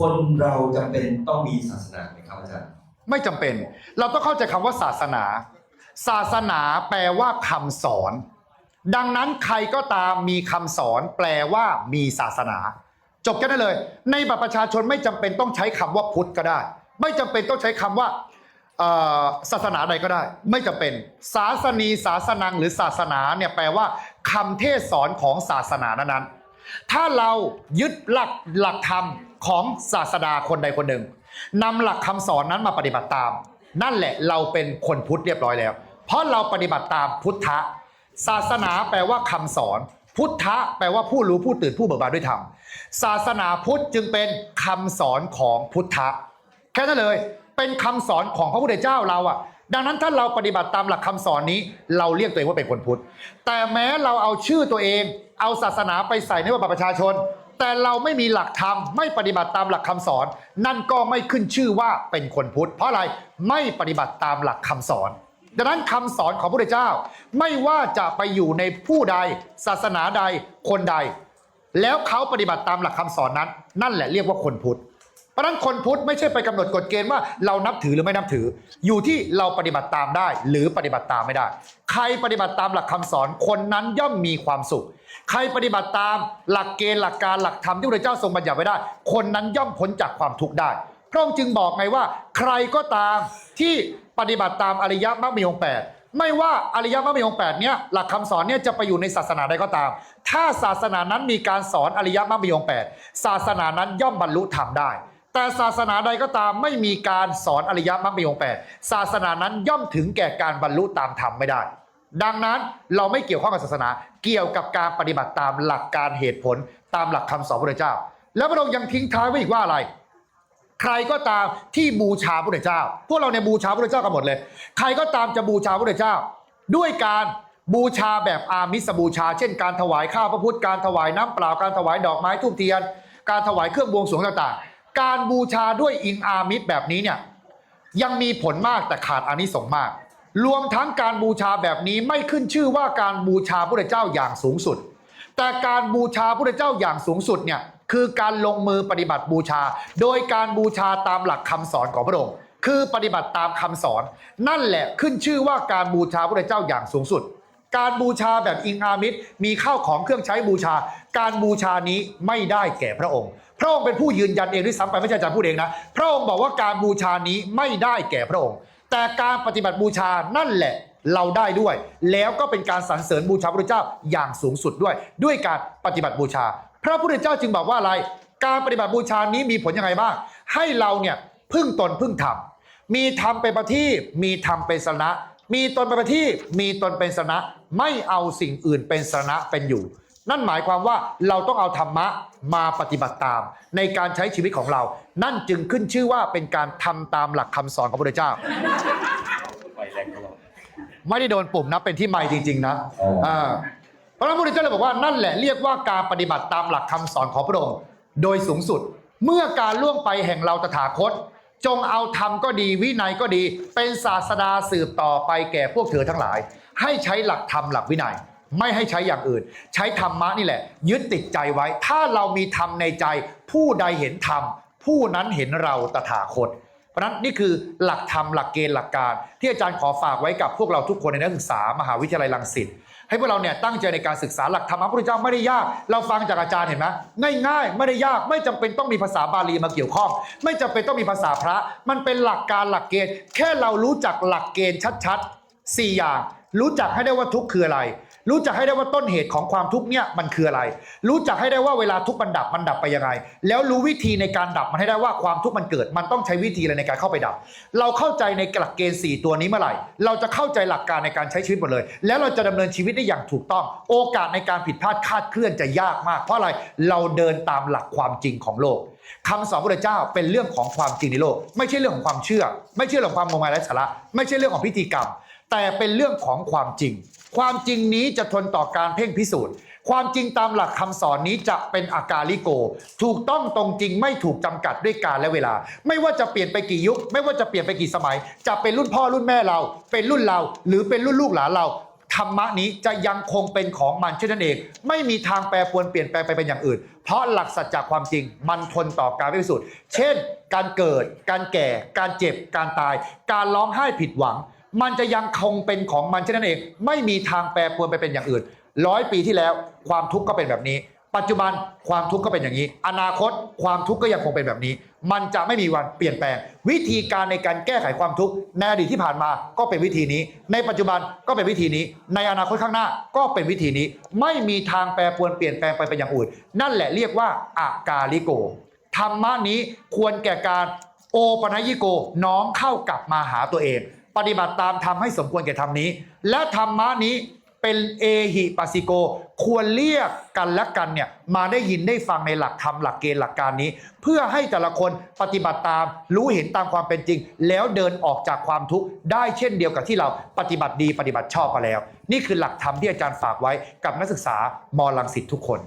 คนเราจำเป็นต้องมีศาสนาไหมครับอาจารย์ ไม่จำเป็น เราต้องเข้าใจคำว่าศาสนา ศาสนาแปลว่าคำสอน ดังนั้นใครก็ตามมีคำสอน แปลว่ามีศาสนา จบแค่นั้นเลย ในบัตรประชาชนไม่จำเป็นต้องใช้คำว่าพุทธก็ได้ ไม่จำเป็นต้องใช้คำว่าศาสนาใดก็ได้ ไม่จำเป็นศาสนีศาสนังหรือศาสนาเนี่ยแปลว่าคำเทศสอนของศาสนานั้นๆ ถ้าเรายึดหลักหลักธรรมของศาสดาคนใดคนหนึ่งนำหลักคำสอนนั้นมาปฏิบัติตาม นั่นแหละเราเป็นคนพุทธเรียบร้อยแล้ว เพราะเราปฏิบัติตามพุทธะศาสนาแปลว่าคำสอน พุทธะแปลว่าผู้รู้ผู้ตื่นผู้เบิกบานด้วยธรรมศาสนาพุทธจึงเป็นคำสอนของพุทธะแค่นั้นเลย เป็นคำสอนของพระพุทธเจ้าเราอะ ดังนั้นถ้าเราปฏิบัติตามหลักคำสอนนี้ เราเรียกตัวเองว่าเป็นคนพุทธ แต่แม้เราเอาชื่อตัวเอง เอาศาสนาไปใส่ในบัตรประชาชน แต่เราไม่มีหลักธรรมไม่ปฏิบัติตามหลักคำสอน นั่นก็ไม่ขึ้นชื่อว่าเป็นคนพุทธ เพราะอะไรไม่ปฏิบัติตามหลักคำสอนดังนั้นคำสอนของพระพุทธเจ้า ไม่ว่าจะไปอยู่ในผู้ใด ศาสนาใดคนใด แล้วเขาปฏิบัติตามหลักคำสอนนั้น นั่นแหละเรียกว่าคนพุทธ เพราะนั้นคนพุทธไม่ใช่ไปกำหนดกฎเกณฑ์ว่าเรานับถือหรือไม่นับถือ อยู่ที่เราปฏิบัติตามได้ หรือปฏิบัติตามไม่ได้ ใครปฏิบัติตามหลักคำสอนคนนั้นย่อมมีความสุข ใครปฏิบัติตามหลักเกณฑ์หลักการหลักธรรมที่พระเจ้าทรงบัญญัติไว้ได้ คนนั้นย่อมพ้นจากความทุกข์ได้พระองค์จึงบอกไงว่า ใครก็ตามที่ปฏิบัติตามอริยมรรคมีองค์แปดไม่ว่าอริยมรรคมีองค์แปดเนี้ยหลักคำสอนเนี่ยจะไปอยู่ในศาสนาใดก็ตาม ถ้าศาสนานั้นมีการสอนอริยมรรคมีองค์แปดศาสนานั้นย่อมบรรลุธรรมได้ แต่ศาสนาใดก็ตามไม่มีการสอนอริยมรรคมีองค์แปดศาสนานั้นย่อมถึงแก่การบรรลุตามธรรมไม่ได้ ดังนั้นเราไม่เกี่ยวข้องกับศาสนา เกี่ยวกับการปฏิบัติตามหลักการเหตุผลตามหลักคำสอนพระเจ้า แล้วพระองค์ยังทิ้งท้ายไว้อีกว่าอะไร ใครก็ตามที่บูชาพระเจ้า พวกเราในยบูชาพระเจ้ากันหมดเลย ใครก็ตามจะบูชาพระเจ้า ด้วยการบูชาแบบอามิสบูชา เช่นการถวายข้าวพระพุทธการถวายน้ำเปล่าการถวายดอกไม้ทูบเทียน การถวายเครื่องบวงสรวงต่างๆ การบูชาด้วยอิงอามิสแบบนี้เนี่ยยังมีผลมากแต่ขาดอานิสงส์มาก รวมทั้งการบูชาแบบนี้ไม่ขึ้นชื่อว่าการบูชาพระเจ้าอย่างสูงสุด แต่การบูชาพระเจ้าอย่างสูงสุดเนี่ยคือการลงมือปฏิบัติบูชา โดยการบูชาตามหลักคำสอนของพระองค์ คือปฏิบัติตามคำสอน นั่นแหละขึ้นชื่อว่าการบูชาพระเจ้าอย่างสูงสุด การบูชาแบบอิงอามิตรมีข้าวของเครื่องใช้บูชา การบูชานี้ไม่ได้แก่พระองค์ พระองค์เป็นผู้ยืนยันเองด้วยซ้ำไปไม่ใช่อาจารย์พูดเองนะ พระองค์บอกว่าการบูชานี้ไม่ได้แก่พระองค์ แต่การปฏิบัติบูชานั่นแหละเราได้ด้วย แล้วก็เป็นการสรรเสริญบูชาพระเจ้าอย่างสูงสุดด้วย ด้วยการปฏิบัติบูชา พระพุทธเจ้าจึงบอกว่าอะไร การปฏิบัติบูชานี้มีผลยังไงบ้าง ให้เราเนี่ยพึ่งตนพึ่งธรรมมีธรรมเป็นประทีปมีธรรมเป็นสนะ มีตนเป็นประทีปมีตนเป็นสนะไม่เอาสิ่งอื่นเป็นสนะเป็นอยู่ นั่นหมายความว่าเราต้องเอาธรรมะมาปฏิบัติตาม ในการใช้ชีวิตของเรา นั่นจึงขึ้นชื่อว่าเป็นการทำตามหลักคำสอนของพระพุทธเจ้าไฟแรงตลอดไม่ได้โดนปุ่มนะเป็นที่ไม่จริง ๆ นะอ๋ออ่าเพราะฉะนั้นพระพุทธเจ้าเลยบอกว่านั่นแหละเรียกว่าการปฏิบัติตามหลักคำสอนของพระองค์โดยสูงสุด เมื่อการล่วงไปแห่งเราตถาคต จงเอาธรรมก็ดีวินัยก็ดี เป็นศาสดาสืบต่อไปแก่พวกเธอทั้งหลาย ให้ใช้หลักธรรมหลักวินัย ไม่ให้ใช้อย่างอื่น ใช้ธรรมะนี่แหละ ยึดติดใจไว้ ถ้าเรามีธรรมในใจ ผู้ใดเห็นธรรมผู้นั้นเห็นเราตถาคต เพราะนั้นนี่คือหลักธรรมหลักเกณฑ์หลักการ ที่อาจารย์ขอฝากไว้กับพวกเราทุกคนในนักศึกษามหาวิทยาลัยรังสิต ให้พวกเราเนี่ยตั้งใจในการศึกษาหลักธรรมพระพุทธเจ้าไม่ได้ยาก เราฟังจากอาจารย์เห็นไหมง่ายๆ ไม่ได้ยากไม่จำเป็นต้องมีภาษาบาลีมาเกี่ยวข้อง ไม่จำเป็นต้องมีภาษาพระ มันเป็นหลักการหลักเกณฑ์ แค่เรารู้จักหลักเกณฑ์ชัดๆสี่อย่าง รู้จักให้ได้ว่าทุกข์คืออะไร รู้จักให้ได้ว่าต้นเหตุของความทุกข์เนี่ยมันคืออะไร รู้จักให้ได้ว่าเวลาทุกข์มันดับมันดับไปยังไง แล้วรู้วิธีในการดับมันให้ได้ว่าความทุกข์มันเกิด มันต้องใช้วิธีอะไรในการเข้าไปดับ เราเข้าใจในหลักเกณฑ์ 4 ตัวนี้เมื่อไหร่ เราจะเข้าใจหลักการในการใช้ชีวิตหมดเลย แล้วเราจะดำเนินชีวิตได้อย่างถูกต้อง โอกาสในการผิดพลาดคาดเคลื่อนจะยากมาก เพราะอะไร เราเดินตามหลักความจริงของโลกคำสอนพระเจ้าเป็นเรื่องของความจริงในโลก ไม่ใช่เรื่องของความเชื่อ ไม่ใช่เรื่องของความงมงายไร้สาระ ไม่ใช่เรื่องของพิธีกรรม แต่เป็นเรื่องของความจริง ความจริงนี้จะทนต่อการเพ่งพิสูจน์ ความจริงตามหลักคำสอนนี้จะเป็นอาการลิโก ถูกต้องตรงจริงไม่ถูกจำกัดด้วยกาลและเวลา ไม่ว่าจะเปลี่ยนไปกี่ยุค ไม่ว่าจะเปลี่ยนไปกี่สมัย จะเป็นรุ่นพ่อรุ่นแม่เรา เป็นรุ่นเรา หรือเป็นรุ่นลูกหลานเราธรรมะนี้จะยังคงเป็นของมันเช่นนั้นเอง ไม่มีทางแปรปรวนเปลี่ยนแปลงไปเป็นอย่างอื่น เพราะหลักสัจจะความจริงมันทนต่อการพิสูจน์เช่น การเกิด การแก่ การเจ็บ การตาย การร้องไห้ผิดหวัง มันจะยังคงเป็นของมันเช่นนั้นเอง ไม่มีทางแปรปรวนไปเป็นอย่างอื่น ร้อยปีที่แล้วความทุกข์ก็เป็นแบบนี้ ปัจจุบันความทุกข์ก็เป็นอย่างนี้ อนาคตความทุกข์ก็ยังคงเป็นแบบนี้ มันจะไม่มีวันเปลี่ยนแปลง วิธีการในการแก้ไขความทุกข์ในอดีตที่ผ่านมาก็เป็นวิธีนี้ ในปัจจุบันก็เป็นวิธีนี้ ในอนาคตข้างหน้าก็เป็นวิธีนี้ ไม่มีทางแปรปรวนเปลี่ยนแปลงไปเป็นอย่างอื่น นั่นแหละเรียกว่าอากาลิโกธรรมะนี้ควรแก่การโอปนัยิโกน้อมเข้ากลับมาหาตัวเอง ปฏิบัติตามธรรมให้สมควรแก่ธรรมนี้ และธรรมะนี้เป็นเอหิปัสิโก ควรเรียกกันและกันเนี่ยมาได้ยินได้ฟังในหลักธรรมหลักเกณฑ์หลักการนี้ เพื่อให้แต่ละคนปฏิบัติตาม รู้เห็นตามความเป็นจริง แล้วเดินออกจากความทุกข์ได้เช่นเดียวกับที่เราปฏิบัติดีปฏิบัติชอบมาแล้ว นี่คือหลักธรรมที่อาจารย์ฝากไว้กับนักศึกษามอลังสิตทุกคน